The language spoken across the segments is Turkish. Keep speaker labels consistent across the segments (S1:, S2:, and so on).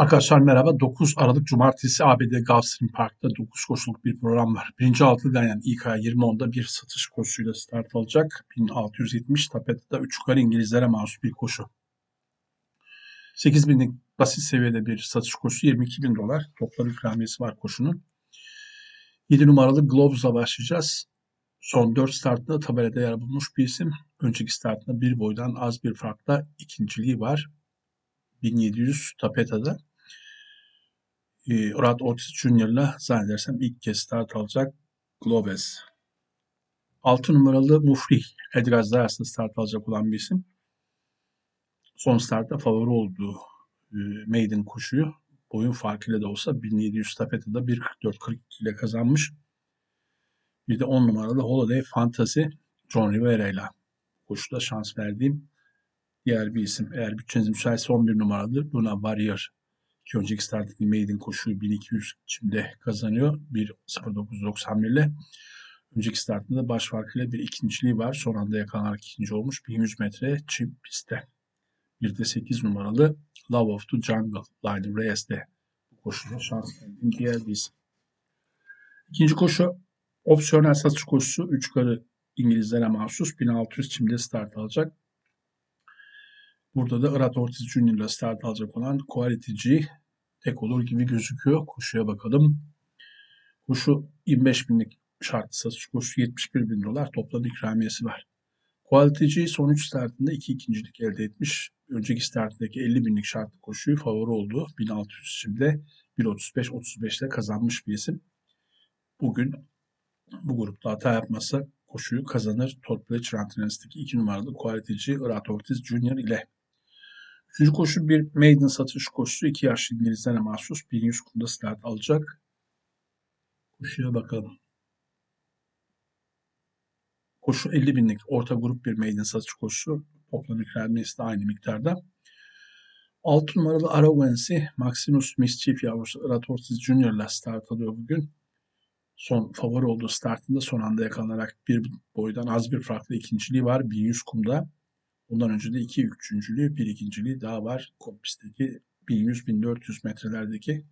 S1: Arkadaşlar merhaba. 9 Aralık Cumartesi ABD Gulfstream Park'ta 9 koşuluk bir program var. Birinci altıdan yani İK 20.10'da bir satış koşusuyla start alacak. 1670 tapette 3 yukarı İngilizlere mahsus bir koşu. 8000'lik basit seviyede bir satış koşusu 22 bin dolar. Toplam ikramiyesi var koşunun. 7 numaralı Globes'la başlayacağız. Son 4 startında tabelada yer bulmuş bir isim. Önceki startında bir boydan az bir farkla ikinciliği var. 1700 Tapeta'da. E, Ortiz Junior'la zannedersem ilk kez start alacak Globes. 6 numaralı Mufri Edgaz'da aslında start alacak olan bir isim. Son startta favori olduğu e, maiden koşuyu boyun farkıyla da olsa 1700 tapetede 1.44.42 ile kazanmış. Bir de 10 numaralı Holiday Fantasy John Rivera ile koşuda şans verdiğim diğer bir isim. Eğer bütçeniz müsaitse 11 numaralı Luna Warrior. İki önceki startındaki maiden koşuyu 1200 içinde kazanıyor. 1.0991 ile. Önceki startında baş farkıyla bir ikinciliği var. Son anda yakalanarak ikinci olmuş. 1100 metre çim pistte. Bir de 8 numaralı Love of the Jungle Line Reyes'de bu koşuda şans diğer isim. İkinci koşu opsiyonel satış koşusu 3 karı İngilizlere mahsus 1600 çimde start alacak. Burada da Irat Ortiz Junior ile start alacak olan Quality G tek olur gibi gözüküyor. Koşuya bakalım. Koşu 25 binlik şartlı satış koşusu 71 bin dolar toplam ikramiyesi var. Quality G son 3 startında 2 ikincilik elde etmiş. Önceki startındaki 50 binlik şartlı koşuyu favori oldu. 1600 şimdi 1.35-35'te kazanmış bir isim. Bugün bu grupta hata yapmasa koşuyu kazanır. Todd Pletcher antrenörlüğündeki 2 numaralı Quality G Irat Ortiz Junior ile. Üçüncü koşu bir maiden satış koşusu. iki yaşlı İngilizlere mahsus 1100 kumda start alacak. Koşuya bakalım. Koşu 50 binlik orta grup bir maiden satış koşusu. Toplam ikramiyesi de aynı miktarda. 6 numaralı Arrogancy Maximus Mischief yavrusu Irat Ortiz Junior ile start alıyor bugün. Son favori olduğu startında son anda yakalanarak bir boydan az bir farklı ikinciliği var. 1100 kumda. Bundan önce de iki üçüncülüğü, bir ikinciliği daha var. Koppis'teki 1100-1400 metrelerdeki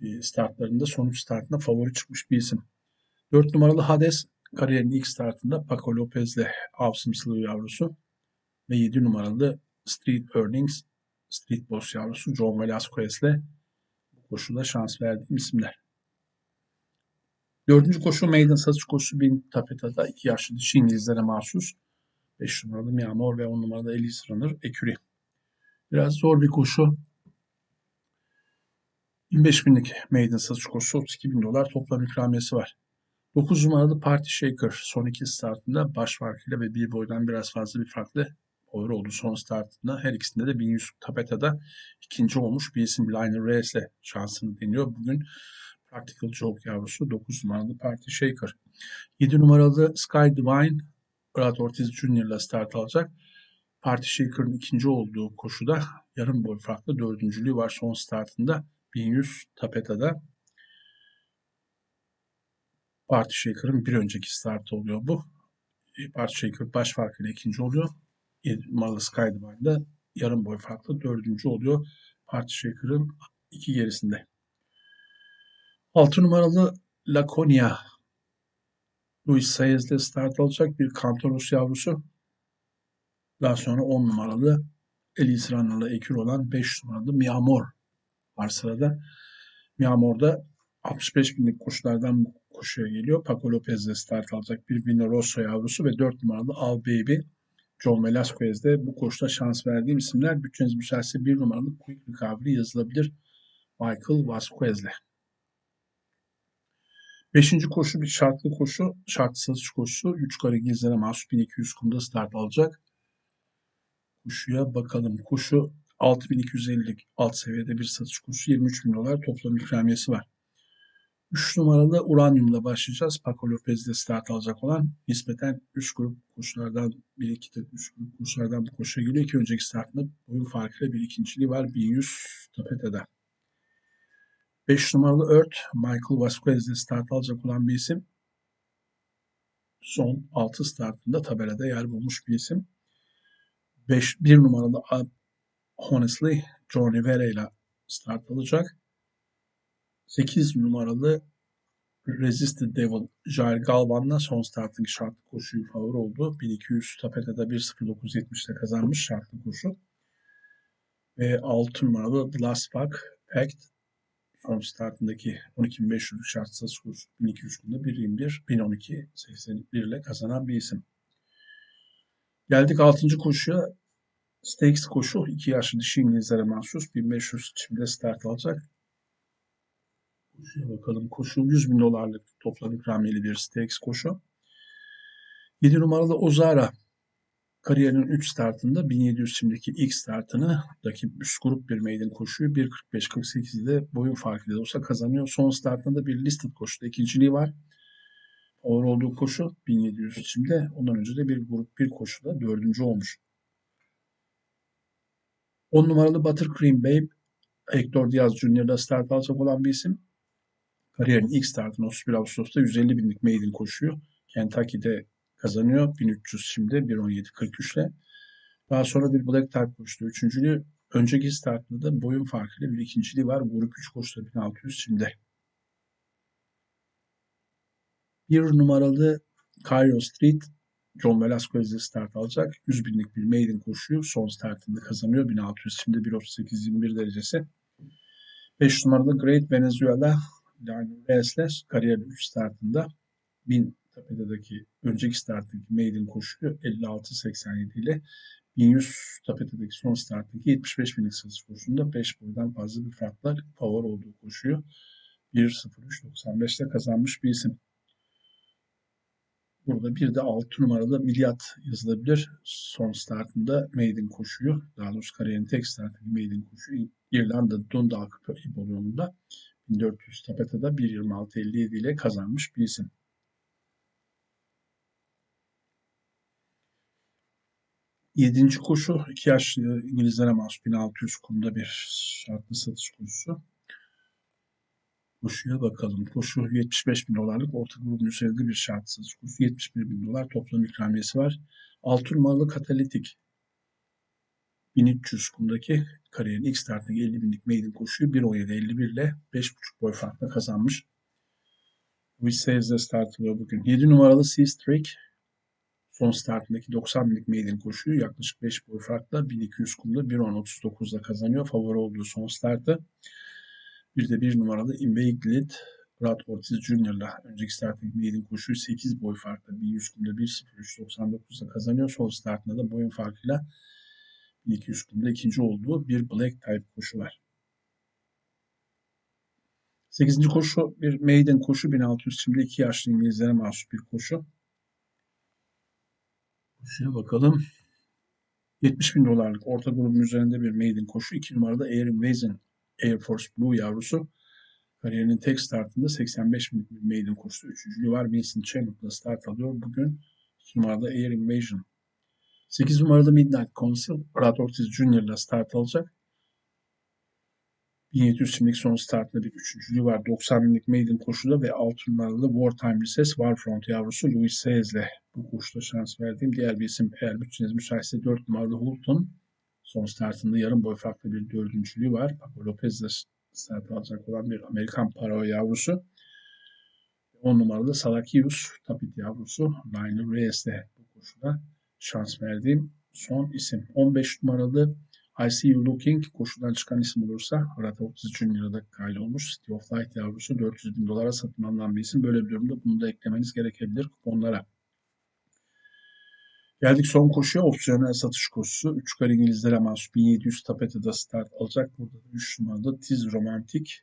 S1: e, startlarında sonuç startında favori çıkmış bir isim. 4 numaralı Hades kariyerinin ilk startında Paco Lopez'le Avsımsılı yavrusu ve 7 numaralı Street Earnings Street Boss yavrusu John Velasquez'le bu koşuda şans verdiğim isimler. Dördüncü koşu Maiden satış koşusu 1000 tapetada iki yaşlı dişi İngilizlere mahsus. 5 numaralı Miamor ve 10 numaralı Elise Runner Eküri. Biraz zor bir koşu. 25 binlik maiden satış koşusu 32 bin dolar toplam ikramiyesi var. 9 numaralı Party Shaker son iki startında baş farkıyla ve bir boydan biraz fazla bir farklı olur oldu son startında. Her ikisinde de 1100 tapetada ikinci olmuş bir isim Liner Reyes ile şansını deniyor. Bugün Practical Joke yavrusu 9 numaralı Party Shaker. 7 numaralı Sky Divine Brad Ortiz Jr. ile start alacak. Parti Shaker'ın ikinci olduğu koşuda yarım boy farklı dördüncülüğü var son startında. 1100 Tapeta'da Parti Shaker'ın bir önceki startı oluyor bu. E, Parti Shaker baş farkıyla ikinci oluyor. Numaralı Skydivine'da yarım boy farklı dördüncü oluyor. Parti Shaker'ın iki gerisinde. 6 numaralı Laconia Luis Saez'de start alacak bir Kantoros yavrusu. Daha sonra 10 numaralı Elise Runner'la ekür olan 5 numaralı Miamor var sırada. Miamor'da 65 binlik koşulardan bu koşuya geliyor. Paco Lopez'de start alacak bir Vino Rosso yavrusu ve 4 numaralı Al Baby John Velasquez'de bu koşuda şans verdiğim isimler. Bütçeniz müsaitse 1 numaralı Quick Recovery yazılabilir. Michael Vasquez'le. Beşinci koşu bir şartlı koşu. Şartlı satış koşusu. 3 kare gizlere mahsus 1200 kumda start alacak. Koşuya bakalım. Koşu 6250'lik alt seviyede bir satış koşusu. 23 bin dolar toplam ikramiyesi var. 3 numaralı uranyumla başlayacağız. Paco Lopez ile start alacak olan nispeten üst grup koşulardan bir iki de üst grup koşulardan bu koşuya geliyor ki önceki startında boyun farkıyla bir ikinciliği var 1100 tapetede. 5 numaralı Ört, Michael Vasquez'de start alacak olan bir isim. Son 6 startında tabelada yer bulmuş bir isim. 5, 1 numaralı Honestly, John Rivera ile start alacak. 8 numaralı Resisted Devil Jair Galvan'la son startındaki şartlı koşuyu favori oldu. 1200 Tapeta'da 1.09.70'te kazanmış şartlı koşu. Ve 6 numaralı The Last Pack Pact son startındaki 12.500 şartsız koşu 1200 günde 1.21 1012 81 ile kazanan bir isim. Geldik 6. koşuya. Stakes koşu 2 yaşlı dişi İngilizlere mahsus 1500 çimde start alacak. Koşuya bakalım. Koşu 100 bin dolarlık toplam ikramiyeli bir stakes koşu. 7 numaralı Ozara kariyerinin 3 startında 1700 şimdiki ilk startını rakip üst grup bir maiden koşuyu 1.45-48'de boyun farkıyla olsa kazanıyor. Son startında bir listed koşuda ikinciliği var. Ağır olduğu koşu 1700 şimdi. Ondan önce de bir grup bir koşuda dördüncü olmuş. 10 numaralı Buttercream Babe Hector Diaz Jr.'da start alacak olan bir isim. Kariyerin ilk startını 31 Ağustos'ta 150 binlik maiden koşuyor. Kentucky'de kazanıyor. 1300 şimdi 1.17.43 ile. Daha sonra bir Black Type koştu. Üçüncülüğü önceki startında da boyun farkıyla bir ikinciliği var. Grup 3 koştu 1600 şimdi. Bir numaralı Cairo Street John Velasquez'de start alacak. 100 binlik bir maiden koşuyor. Son startında kazanıyor. 1600 şimdi 1.38-21 derecesi. 5 numaralı Great Venezuela Lionel Reyes'le kariyer 3 startında 1000 tapetedeki önceki starttaki maiden koşuyu 56-87 ile 1100 tapetedeki son starttaki 75 binlik satış koşusunda 5 boydan fazla bir farkla favori olduğu koşuyu 1.03.95'te kazanmış bir isim. Burada bir de 6 numaralı Milyat yazılabilir. Son startında maiden koşuyu, daha doğrusu kariyerin tek startındaki maiden koşuyu İrlanda Dundalk yolunda 1400 Tapeta'da 1.26.57 ile kazanmış bir isim. Yedinci koşu 2 yaşlı İngilizlere mahsus 1600 kumda bir şartlı satış koşusu. Koşuya bakalım. Koşu 75 bin dolarlık orta grubun üzerinde bir şart satış koşusu. 71 bin dolar toplam ikramiyesi var. 6 numaralı katalitik 1300 kumdaki kariyerin ilk startındaki 50 binlik maiden koşuyu 1.17.51 ile 5.5 boy farkla kazanmış. Louis Sayes'de start alıyor bugün. 7 numaralı Sea Streak son startındaki 90 binlik maiden koşuyu yaklaşık 5 boy farkla 1200 kumda 1.10.39'da kazanıyor. Favori olduğu son startı. Bir de bir numaralı Inveiglet Brad Ortiz Jr.'la önceki startındaki maiden koşuyu 8 boy farkla 1100 kumda 1.03.99'da kazanıyor. Son startında da boyun farkıyla 1200 kumda ikinci olduğu bir Black Type koşu var. 8. koşu bir maiden koşu 1600 şimdi 2 yaşlı İngilizlere mahsus bir koşu. Koşuya bakalım. 70 bin dolarlık orta grubun üzerinde bir maiden koşu. 2 numarada Air Invasion Air Force Blue yavrusu. Kariyerinin tek startında 85 bin bir maiden koştu. Üçüncülüğü var. Vincent Chenuk'la start alıyor. Bugün 2 numarada Air Invasion 8 numaralı Midnight Council Brad Ortiz Jr. ile start alacak. 1700 şimdilik son startında bir üçüncülüğü var. 90 binlik maiden koşuda ve 6 numaralı Wartime Recess Warfront yavrusu Louis Sayes ile bu koşuda şans verdiğim diğer bir isim eğer bütçeniz müsaitse 4 numaralı Hulton son startında yarım boy farklı bir dördüncülüğü var. Paco Lopez ile start alacak olan bir Amerikan Paro yavrusu. 10 numaralı Salakius Tapit yavrusu Lionel Reyes de bu koşuda şans verdiğim son isim. 15 numaralı I See You Looking koşudan çıkan isim olursa Rata 33 lirada kaydı olmuş. City of Light yavrusu 400 bin dolara satın alınan bir isim. Böyle bir durumda bunu da eklemeniz gerekebilir kuponlara. Geldik son koşuya opsiyonel satış koşusu. 3 kar İngilizlere mahsus 1700 tapetede start alacak. Burada da 3 numaralı Tiz Romantik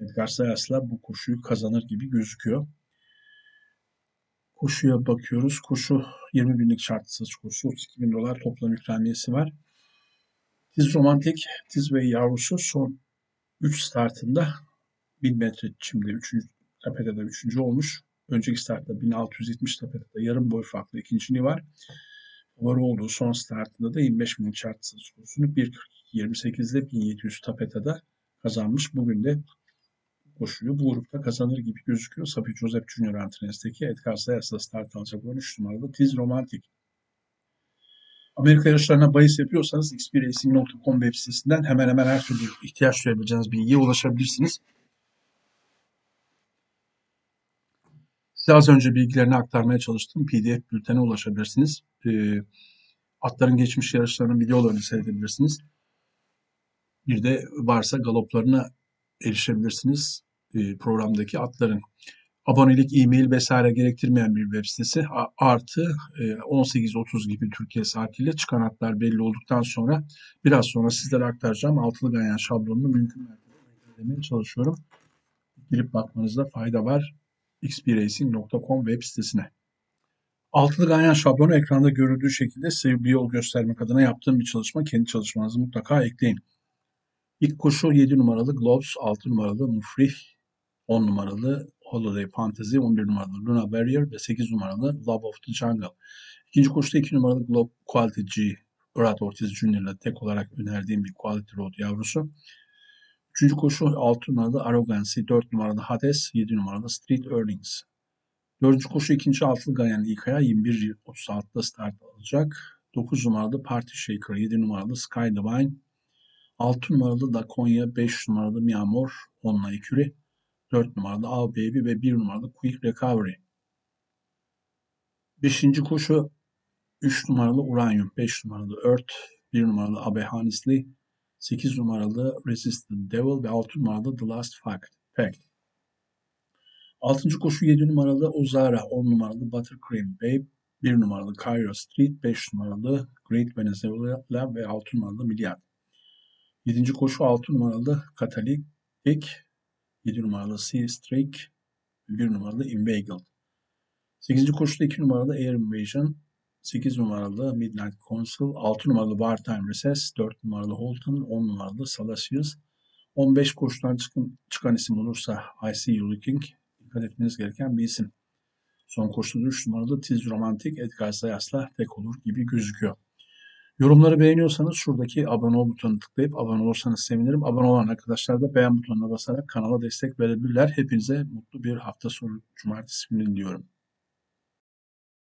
S1: Edgar Sayas'la bu koşuyu kazanır gibi gözüküyor. Koşuya bakıyoruz. Koşu 20 binlik şart satış koşusu. 32 bin dolar toplam ikramiyesi var. Tiz Romantik, Tiz ve yavrusu son 3 startında 1000 metre şimdi 3. tapetede 3. olmuş. Önceki startta 1670 tapetede yarım boy farklı ikinciliği var. Var olduğu son startında da 25 binlik şart satış kursunu 1.28 ile 1700 tapetede kazanmış. Bugün de koşuyu bu grupta kazanır gibi gözüküyor. Safi Joseph Junior, Jr. antrenesteki Edgar Sayas'la start alacak olan 3 numaralı Tiz Romantik. Amerika yarışlarına bahis yapıyorsanız xpracing.com web sitesinden hemen hemen her türlü ihtiyaç duyabileceğiniz bilgiye ulaşabilirsiniz. Size az önce bilgilerini aktarmaya çalıştım. PDF bültene ulaşabilirsiniz. E, atların geçmiş yarışlarının videolarını seyredebilirsiniz. Bir de varsa galoplarına erişebilirsiniz. E, programdaki atların abonelik, e-mail vesaire gerektirmeyen bir web sitesi. Artı 18.30 gibi Türkiye saatiyle çıkan hatlar belli olduktan sonra biraz sonra sizlere aktaracağım altılı ganyan şablonunu mümkün mertebe eklemeye çalışıyorum. Girip bakmanızda fayda var. xpracing.com web sitesine. Altılı ganyan şablonu ekranda görüldüğü şekilde size bir yol göstermek adına yaptığım bir çalışma. Kendi çalışmanızı mutlaka ekleyin. İlk koşu 7 numaralı Globes, 6 numaralı Mufrih, 10 numaralı Holiday Fantasy, 11 numaralı Luna Barrier ve 8 numaralı Love of the Jungle. İkinci koşuda 2 numaralı Globe Quality G, Brad Ortiz ile tek olarak önerdiğim bir Quality Road yavrusu. Üçüncü koşu 6 numaralı Arrogancy, 4 numaralı Hades, 7 numaralı Street Earnings. Dördüncü koşu ikinci altılı Ganyan İlkaya 21.36'da start alacak. 9 numaralı Party Shaker, 7 numaralı Sky Divine, 6 numaralı Da Konya, 5 numaralı Miamor, 10'la Eküri. 4 numaralı Av Baby ve 1 numaralı Quick Recovery. 5. koşu 3 numaralı Uranium, 5 numaralı Earth, 1 numaralı Abe Hanisli, 8 numaralı Resist the Devil ve 6 numaralı The Last Fact. Fact. 6. koşu 7 numaralı Ozara, 10 numaralı Buttercream Babe, 1 numaralı Cairo Street, 5 numaralı Great Venezuela ve 6 numaralı Milyar. 7. koşu 6 numaralı Katalik, 7 numaralı Sea Streak, 1 numaralı Inveigle. 8. koşuda 2 numaralı Air Invasion, 8 numaralı Midnight Council, 6 numaralı Wartime Recess, 4 numaralı Holton, 10 numaralı Salacious. 15 koşudan çıkın, çıkan isim olursa I See You Looking dikkat etmeniz gereken bir isim. Son koşuda 3 numaralı Tiz Romantic Edgar Zayas'la tek olur gibi gözüküyor. Yorumları beğeniyorsanız şuradaki abone ol butonuna tıklayıp abone olursanız sevinirim. Abone olan arkadaşlar da beğen butonuna basarak kanala destek verebilirler. Hepinize mutlu bir hafta sonu cumartesi günü diliyorum.